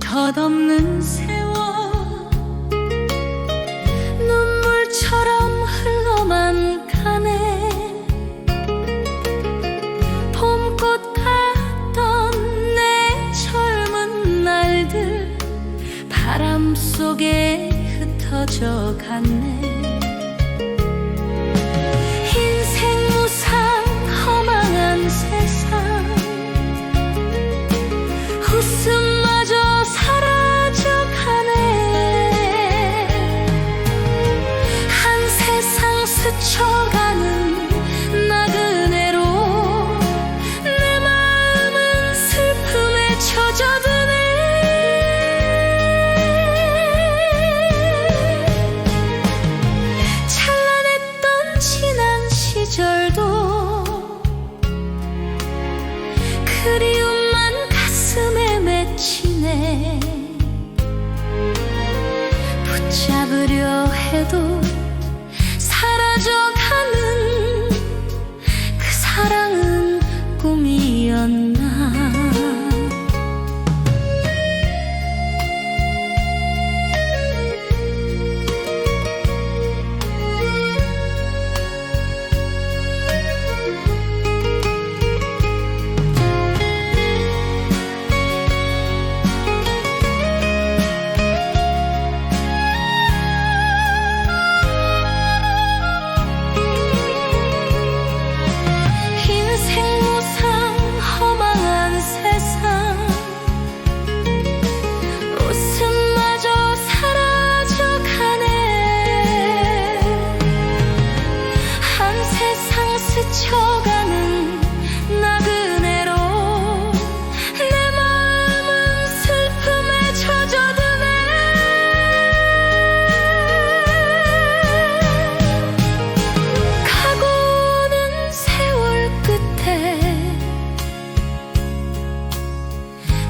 끝없는 세월 눈물처럼 흘러만 가네. 봄꽃 같던 내 젊은 날들 바람 속에 흩어져 갔네 그리움만 가슴에 맺히네. 붙잡으려 해도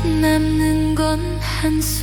남는 건 한숨뿐이라네.